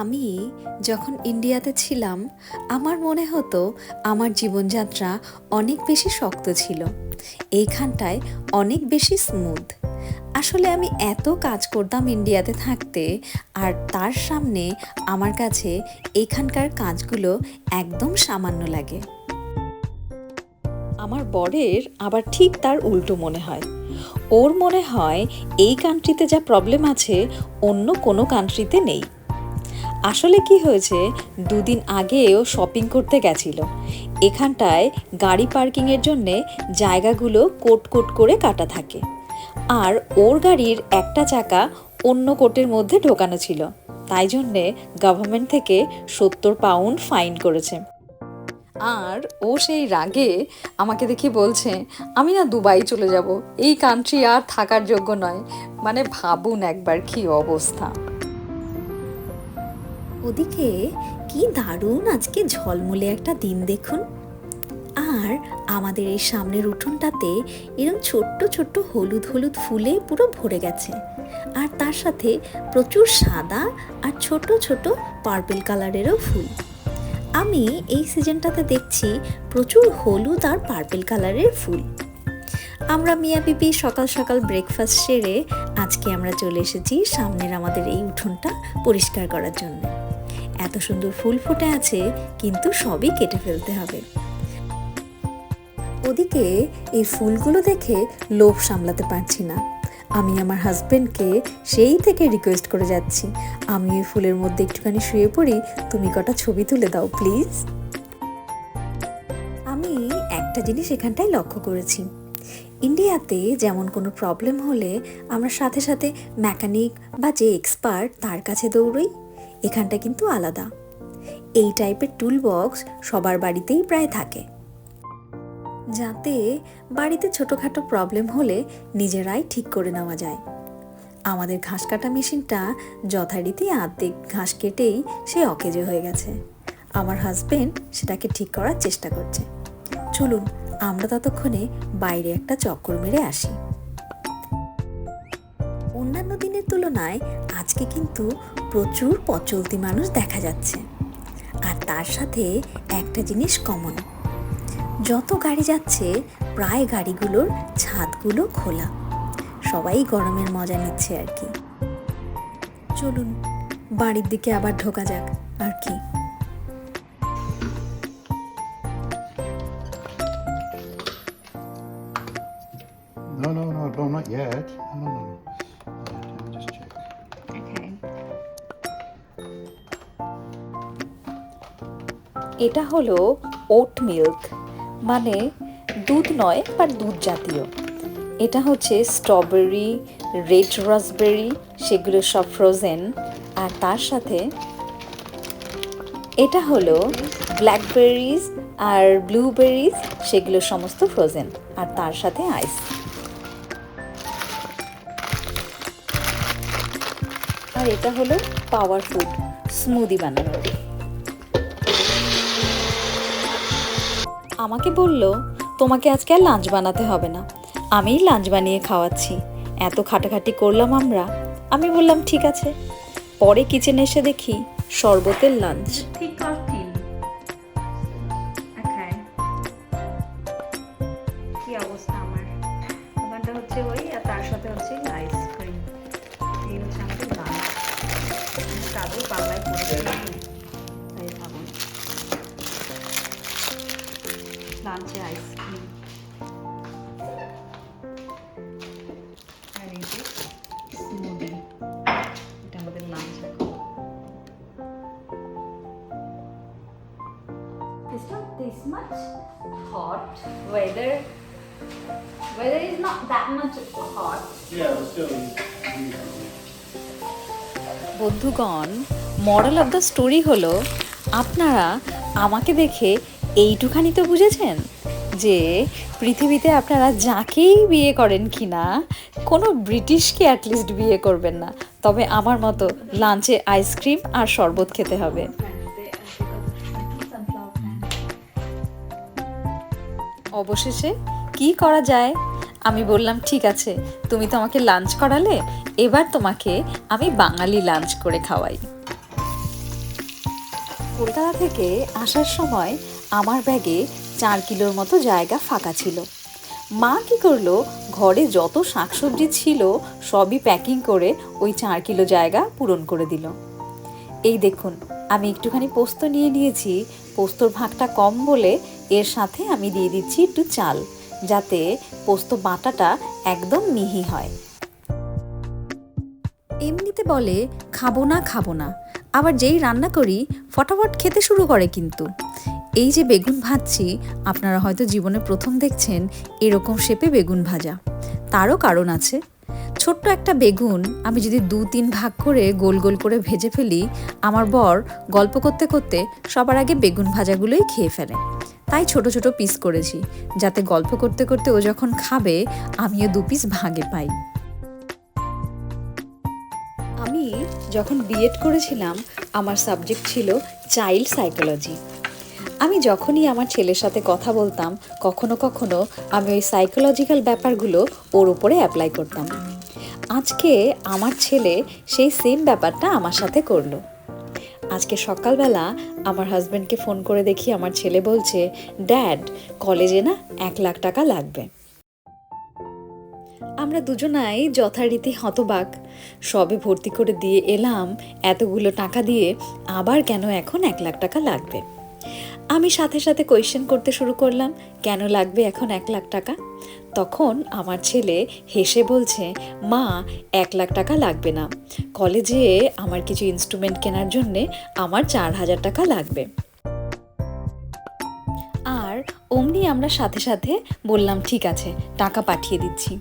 আমি যখন ইন্ডিয়াতে ছিলাম, আমার মনে হতো আমার জীবনযাত্রা অনেক বেশি শক্ত ছিল। এইখানটায় অনেক বেশি স্মুথ আসলে আমি এত কাজ করতাম ইন্ডিয়াতে থাকতে, আর তার সামনে আমার কাছে এখানকার কাজগুলো একদম সামান্য লাগে। আমার বরের আবার ঠিক তার উল্টো মনে হয়। ওর মনে হয় এই কান্ট্রিতে যা প্রবলেম আছে, অন্য কোনো কান্ট্রিতে নেই। আসলে কি হয়েছে? দুদিন আগে ও শপিং করতে গেছিল। এখানটায় গাড়ি পার্কিংয়ের জন্যে জায়গাগুলো কোট কোট করে কাটা থাকে। আর ওর গাড়ির একটা চাকা অন্য কোটের মধ্যে ঢোকানো ছিল। তাই জন্যে গভর্নমেন্ট থেকে সত্তর পাউন্ড ফাইন করেছে। আর ও সেই রাগে আমাকে দেখে বলছে, আমি না দুবাই চলে যাব। এই কান্ট্রি আর থাকার যোগ্য নয়। মানে ভাবুন একবার কি অবস্থা। ওদিকে কি দারুণ আজকে ঝলমলে একটা দিন দেখুন। আর আমাদের এই সামনের উঠোনটাতে এরকম ছোট্ট ছোট্ট হলুদ হলুদ ফুলে পুরো ভরে গেছে। আর তার সাথে প্রচুর সাদা আর ছোট ছোট পার্পল কালারেরও ফুল। আমি এই সিজনটাতে দেখছি প্রচুর হলুদ আর পার্পল কালারের ফুল। আমরা মিয়া বিবি সকাল সকাল ব্রেকফাস্ট সেরে আজকে আমরা চলে এসেছি সামনের আমাদের এই উঠোনটা পরিষ্কার করার জন্য। এত সুন্দর ফুল ফুটে আছে, কিন্তু সবই কেটে ফেলতে হবে। ওদিকে এই ফুলগুলো দেখে লোভ সামলাতে পারছি না। আমি আমার হাজবেন্ডকে সেই থেকে রিকোয়েস্ট করে যাচ্ছি। আমি ওই ফুলের মধ্যে একটুখানি শুয়ে পড়ি, তুমি কটা ছবি তুলে দাও প্লিজ আমি একটা জিনিস এখানটায় লক্ষ্য করেছি। ইন্ডিয়াতে যেমন কোনো প্রবলেম হলে আমরা সাথে সাথে মেকানিক বা যে এক্সপার্ট তার কাছে দৌড়ই। এখানটা কিন্তু আলাদা। এই টাইপের টুল বক্স সবার বাড়িতেই প্রায় থাকে। যাতে বাড়িতে ছোটোখাটো প্রবলেম হলে নিজেরাই ঠিক করে নেওয়া যায়। আমাদের ঘাস কাটা মেশিনটা যথারীতি আর্ধেক ঘাস কেটেই সে অকেজে হয়ে গেছে। আমার হাজবেন্ড সেটাকে ঠিক করার চেষ্টা করছে। চলুন, আমরা ততক্ষণে বাইরে একটা চক্কর মেরে আসি। অন্যান্য দিনের তুলনায় আজকে কিন্তু প্রচুর পচলতি মানুষ দেখা যাচ্ছে। আর তার সাথে একটা জিনিস কমন যত গাড়ি যাচ্ছে প্রায় গাড়িগুলোর ছাদগুলো খোলা। সবাই গরমের মজা নিচ্ছে আর কি। চলুন বাড়ির দিকে আবার ঢোকা যাক আর কি। No, no, no, no, not yet. No, no, no. এটা হলো ওট মিল্ক মানে দুধ নয় বা দুধ জাতীয়। এটা হচ্ছে স্ট্রবেরি রেড রাসবেরি সেগুলো সব ফ্রোজেন আর তার সাথে এটা হলো ব্ল্যাকবেরিজ আর ব্লুবেরিজ সেগুলো সমস্ত ফ্রোজেন আর তার সাথে আইস আর এটা হলো পাওয়ার ফুড স্মুদি বানানোর। আমাকে বলল, তোমাকে আজকে আর লাঞ্চ বানাতে হবে না। আমিই লাঞ্চ বানিয়ে খাওয়াচ্ছি। এত খাটাখাটি করলাম আমরা। আমি বললাম, ঠিক আছে। পরে কিচেনে এসে দেখি, শরবতের lunch much hot. Weather weather is not that much hot. Yeah, it. বন্ধুগণ মরাল অফ দ্য স্টোরি হলো আপনারা আমাকে দেখে এইটুখানি তো বুঝেছেন যে পৃথিবীতে আপনারা যাকেই বিয়ে করেন কি না কোনো ব্রিটিশকে অ্যাটলিস্ট বিয়ে করবেন না তবে আমার মতো লাঞ্চে আইসক্রিম আর শরবত খেতে হবে অবশেষে কি করা যায়? আমি বললাম, ঠিক আছে, তুমি তো আমাকে লাঞ্চ করালে, এবার তোমাকে আমি বাঙালি লাঞ্চ করে খাওয়াই। কলকাতা থেকে আসার সময় আমার ব্যাগে চার কিলোর মতো জায়গা ফাঁকা ছিল। মা কি করল, ঘরে যত শাকসবজি ছিল, সবই প্যাকিং করে ওই চার কিলো জায়গা পূরণ করে দিল। এই দেখুন, আমি একটুখানি পোস্ত নিয়ে নিয়েছি, পোস্তর ভাগটা কম বলে এর সাথে আমি দিয়ে দিচ্ছি একটু চাল, যাতে পোস্ত বাটাটা একদম মিহি হয়। এমনিতে বলে, খাব না খাব না। আবার যেই রান্না করি, ফটাফট খেতে শুরু করে কিন্তু। এই যে বেগুন ভাজছি, আপনারা হয়তো জীবনে প্রথম দেখছেন এরকম শেপে বেগুন ভাজা। তারও কারণ আছে। ছোট্ট একটা বেগুন আমি যদি দু তিন ভাগ করে গোল গোল করে ভেজে ফেলি, আমার বর গল্প করতে করতে সবার আগে বেগুন ভাজাগুলোই খেয়ে ফেলে। তাই ছোট ছোট পিস করেছি। যাতে গল্প করতে করতে ও যখন খাবে, আমিও দু পিস ভাগে পাই। আমি যখন বিএড করেছিলাম, আমার সাবজেক্ট ছিল চাইল্ড সাইকোলজি আমি যখনই আমার ছেলের সাথে কথা বলতাম, কখনো কখনো আমি ওই সাইকোলজিক্যাল ব্যাপারগুলো ওর উপরে অ্যাপ্লাই করতাম। আজকে আমার ছেলে সেই সেম ব্যাপারটা আমার সাথে করল। আজকে সকালবেলা আমার হাজব্যান্ডকে ফোন করে দেখি আমার ছেলে বলছে ড্যাড কলেজে না এক লাখ টাকা লাগবে। আমরা দুজনাই যথারীতি হতবাক। সবে ভর্তি করে দিয়ে এলাম, এতগুলো টাকা দিয়ে আবার কেন এখন এক লাখ টাকা লাগবে? আমি সাথে সাথে কোয়েশ্চেন করতে শুরু করলাম, কেন লাগবে এখন এক লাখ টাকা? তখন আমার ছেলে হেসে বলছে, মা, এক লাখ টাকা লাগবে না। কলেজে আমার কিছু ইনস্ট্রুমেন্ট কেনার জন্যে আমার চার হাজার টাকা লাগবে। আর অমনি আমরা সাথে সাথে বললাম, ঠিক আছে, টাকা পাঠিয়ে দিচ্ছি।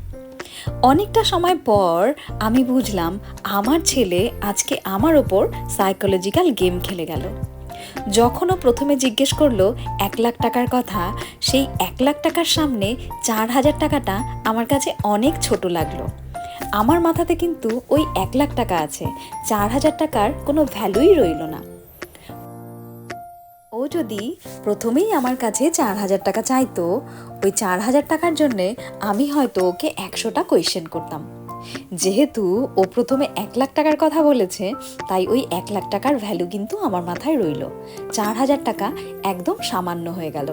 অনেকটা সময় পর আমি বুঝলাম, আমার ছেলে আজকে আমার ওপর সাইকোলজিক্যাল গেম খেলে গেল। যখনও প্রথমে জিজ্ঞেস করল, এক লাখ টাকার কথা? সেই এক লাখ টাকার সামনে চার হাজার টাকাটা আমার কাছে অনেক ছোট লাগল। আমার মাথাতে কিন্তু ওই এক লাখ টাকা আছে, চার হাজার টাকার কোনো ভ্যালুই রইল না। ও যদি প্রথমেই আমার কাছে চার হাজার টাকা চাইতো, ওই চার হাজার টাকার জন্যে আমি হয়তো ওকে একশোটা কোয়েশ্চেন করতাম। যেহেতু ও প্রথমে এক লাখ টাকার কথা বলেছে, তাই ওই এক লাখ টাকার ভ্যালু কিন্তু আমার মাথায় রইল। চার হাজার টাকা একদম সামান্য হয়ে গেল।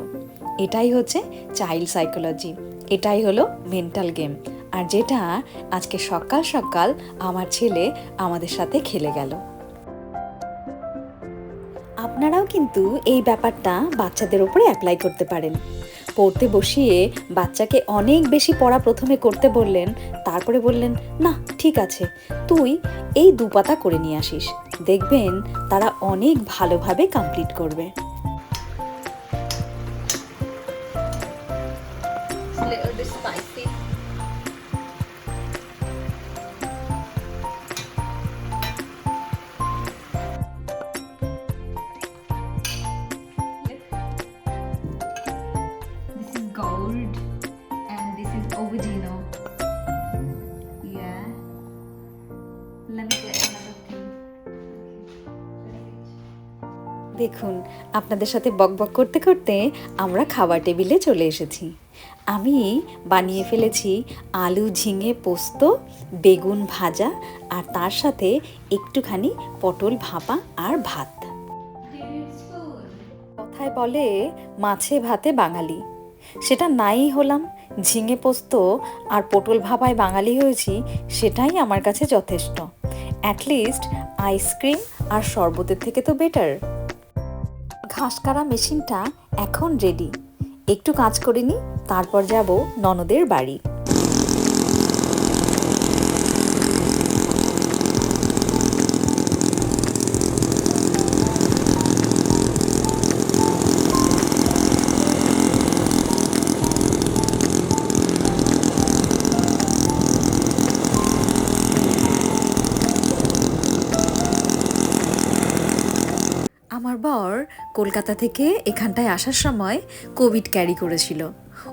এটাই হচ্ছে চাইল্ড সাইকোলজি এটাই হলো মেন্টাল গেম আর যেটা আজকে সকাল সকাল আমার ছেলে আমাদের সাথে খেলে গেল। আপনারাও কিন্তু এই ব্যাপারটা বাচ্চাদের উপরে অ্যাপ্লাই করতে পারেন। পড়তে বসিয়ে বাচ্চাকে অনেক বেশি পড়া প্রথমে করতে বললেন, তারপরে বললেন, না, ঠিক আছে, তুই এই দুপাতা করে নিয়ে আসিস। দেখবেন তারা অনেক ভালোভাবে কমপ্লিট করবে। দেখুন, আপনাদের সাথে বকবক করতে করতে আমরা খাবার টেবিলে চলে এসেছি। আমি বানিয়ে ফেলেছি আলু ঝিঙে পোস্ত, বেগুন ভাজা আর তার সাথে একটুখানি পটল ভাপা আর ভাত। কথায় বলে মাছে ভাতে বাঙালি। সেটা নাই হলাম। ঝিঙে পোস্ত আর পটল ভাপায় বাঙালি হয়েছি সেটাই আমার কাছে যথেষ্ট। অ্যাটলিস্ট আইসক্রিম আর শরবতের থেকে তো বেটার ঘাস কাটা মেশিনটা এখন রেডি একটু কাজ করে নি তারপর যাব ননদের বাড়ি আমার বর কলকাতা থেকে এখানটায় আসার সময় কোভিড ক্যারি করেছিল।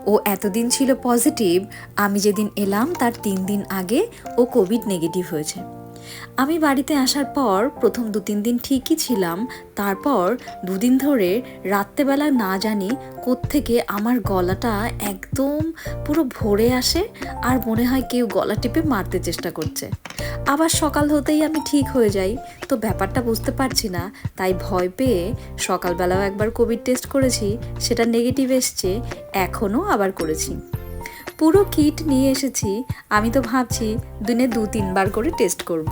ও এতদিন ছিল পজিটিভ আমি যেদিন এলাম তার তিন দিন আগে ও কোভিড নেগেটিভ হয়েছে। আমি বাড়িতে আসার পর প্রথম দু তিন দিন ঠিকই ছিলাম, তারপর দুদিন ধরে রাত্রেবেলা না জানি কোত্থেকে আমার গলাটা একদম পুরো ভরে আসে আর মনে হয় কেউ গলা টিপে মারতে চেষ্টা করছে। আবার সকাল হতেই আমি ঠিক হয়ে যাই, তো ব্যাপারটা বুঝতে পারছি না, তাই ভয় পেয়ে সকালবেলাও একবার কোভিড টেস্ট করেছি, সেটা নেগেটিভ এসছে, এখনও আবার করেছি। পুরো কিট নিয়ে এসেছি। আমি তো ভাবছি দিনে দু, তিনবার করে টেস্ট করব।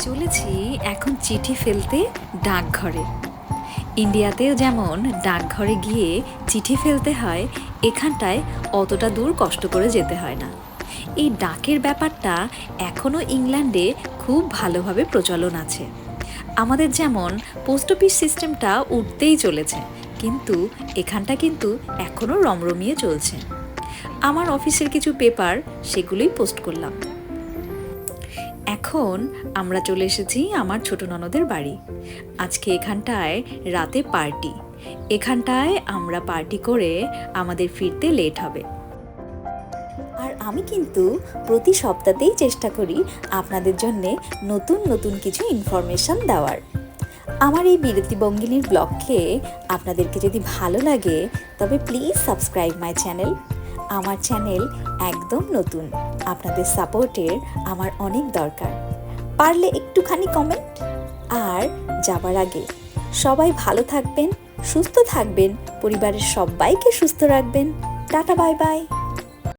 চলেছি এখন চিঠি ফেলতে ডাকঘরে। ইন্ডিয়াতেও যেমন ডাকঘরে গিয়ে চিঠি ফেলতে হয়, এখানটায় অতটা দূর কষ্ট করে যেতে হয় না। এই ডাকের ব্যাপারটা এখনও ইংল্যান্ডে খুব ভালোভাবে প্রচলন আছে। আমাদের যেমন পোস্ট অফিস সিস্টেমটা উঠতেই চলেছে কিন্তু এখানটা কিন্তু এখনও রমরমিয়ে চলছে। আমার অফিসের কিছু পেপার সেগুলোই পোস্ট করলাম। এখন আমরা চলে এসেছি আমার ছোট ননদের বাড়ি। আজকে এখানটায় রাতে পার্টি। এখানটায় আমরা পার্টি করে আমাদের ফিরতে লেট হবে। আর আমি কিন্তু প্রতি সপ্তাহতেই চেষ্টা করি আপনাদের জন্যে নতুন নতুন কিছু ইনফরমেশন দেওয়ার। আমার এই বিরতি বঙ্গিনীর ব্লগকে আপনাদেরকে যদি ভালো লাগে, তবে প্লিজ সাবস্ক্রাইব মাই চ্যানেল আমার চ্যানেল একদম নতুন। আপনাদের সাপোর্টের আমার অনেক দরকার। পারলে একটুখানি কমেন্ট আর যাবার আগে সবাই ভালো থাকবেন, সুস্থ থাকবেন, পরিবারের সবাইকে সুস্থ রাখবেন। Tata bye bye